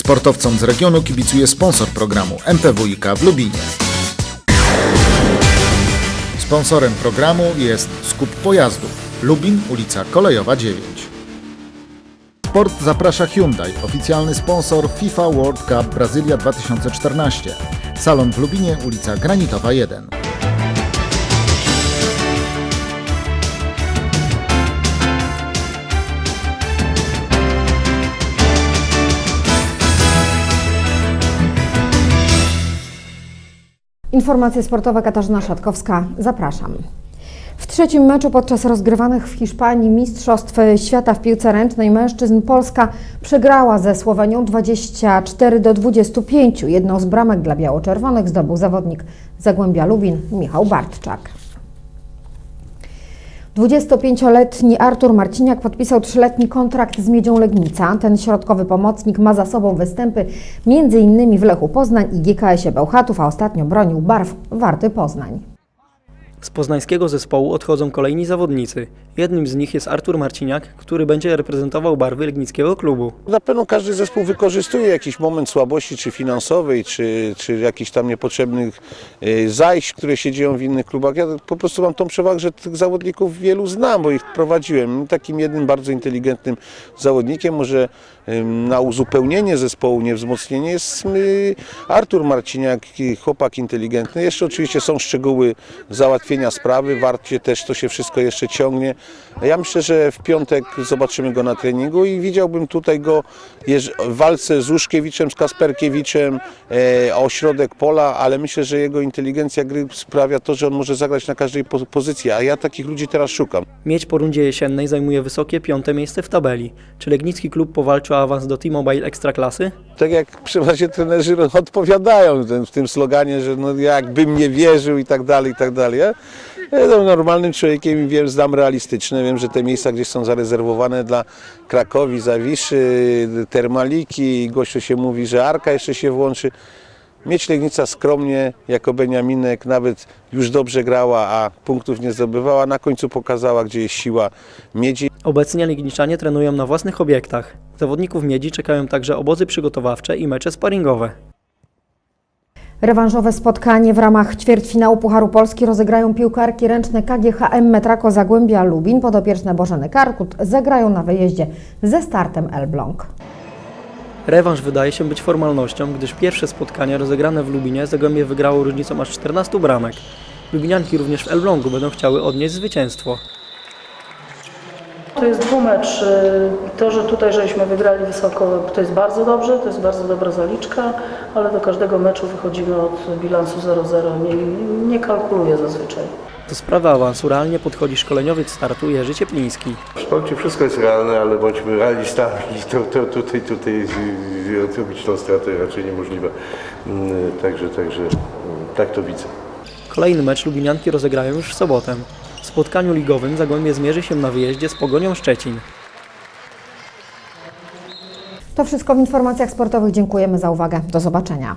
Sportowcom z regionu kibicuje sponsor programu MPWiK w Lubinie. Sponsorem programu jest Skup Pojazdów. Lubin, ulica Kolejowa 9. Sport zaprasza Hyundai, oficjalny sponsor FIFA World Cup Brazylia 2014. Salon w Lubinie, ulica Granitowa 1. Informacje sportowe Katarzyna Szatkowska. Zapraszam. W trzecim meczu podczas rozgrywanych w Hiszpanii Mistrzostw Świata w piłce ręcznej mężczyzn Polska przegrała ze Słowenią 24 do 25. Jedną z bramek dla biało-czerwonych zdobył zawodnik Zagłębia Lubin Michał Bartczak. 25-letni Artur Marciniak podpisał trzyletni kontrakt z Miedzią Legnica. Ten środkowy pomocnik ma za sobą występy m.in. w Lechu Poznań i GKS-ie Bełchatów, a ostatnio bronił barw Warty Poznań. Z poznańskiego zespołu odchodzą kolejni zawodnicy. Jednym z nich jest Artur Marciniak, który będzie reprezentował barwy legnickiego klubu. Na pewno każdy zespół wykorzystuje jakiś moment słabości, czy finansowej, czy, czy jakichś tam niepotrzebnych y, zajść, które się dzieją w innych klubach. Ja po prostu mam tą przewagę, że tych zawodników wielu znam, bo ich prowadziłem. Takim jednym bardzo inteligentnym zawodnikiem, może na uzupełnienie zespołu, nie wzmocnienie, jest Artur Marciniak, chłopak inteligentny. Jeszcze oczywiście są szczegóły załatwienia sprawy, warcie też to się wszystko jeszcze ciągnie. Ja myślę, że w piątek zobaczymy go na treningu i widziałbym tutaj go w walce z Łuszkiewiczem, z Kasperkiewiczem e, o środek pola, ale myślę, że jego inteligencja gry sprawia to, że on może zagrać na każdej po- pozycji, a ja takich ludzi teraz szukam. Miedź po rundzie jesiennej zajmuje wysokie piąte miejsce w tabeli. Czy legnicki klub powalczy o awans do T-Mobile Ekstraklasy? Tak jak przeważnie trenerzy odpowiadają w tym, w tym sloganie, że no jakbym nie wierzył i tak dalej, i tak dalej. Ja jestem normalnym człowiekiem i wiem, znam realistyczne, wiem, że te miejsca gdzieś są zarezerwowane dla Krakowi, Zawiszy, Termaliki, gościu się mówi, że Arka jeszcze się włączy. Mieć Legnica skromnie, jako Beniaminek, nawet już dobrze grała, a punktów nie zdobywała, na końcu pokazała, gdzie jest siła Miedzi. Obecnie legniczanie trenują na własnych obiektach. Zawodników Miedzi czekają także obozy przygotowawcze i mecze sparingowe. Rewanżowe spotkanie w ramach ćwierćfinału Pucharu Polski rozegrają piłkarki ręczne KGHM Metrako Zagłębia Lubin. Podopieczne Bożeny Karkut zagrają na wyjeździe ze startem Elbląg. Rewanż wydaje się być formalnością, gdyż pierwsze spotkania rozegrane w Lubinie Zagłębie wygrało różnicą aż 14 bramek. Lubinianki również w Elblągu będą chciały odnieść zwycięstwo. To jest dwumecz. Y, To, że tutaj żeśmy wygrali wysoko, to jest bardzo dobrze, to jest bardzo dobra zaliczka, ale do każdego meczu wychodzimy od bilansu 0-0. Nie, nie kalkuluję zazwyczaj. Do sprawy awansu realnie podchodzi szkoleniowiec startu Jerzy Ciepliński. W sporcie wszystko jest realne, ale bądźmy realistami. To, to tutaj, tutaj odrobić tą stratę raczej niemożliwe. Mm, Także, także mm, tak to widzę. Kolejny mecz Lubinianki rozegrają już w sobotę. Spotkaniu ligowym Zagłębie zmierzy się na wyjeździe z Pogonią Szczecin. To wszystko w informacjach sportowych. Dziękujemy za uwagę. Do zobaczenia.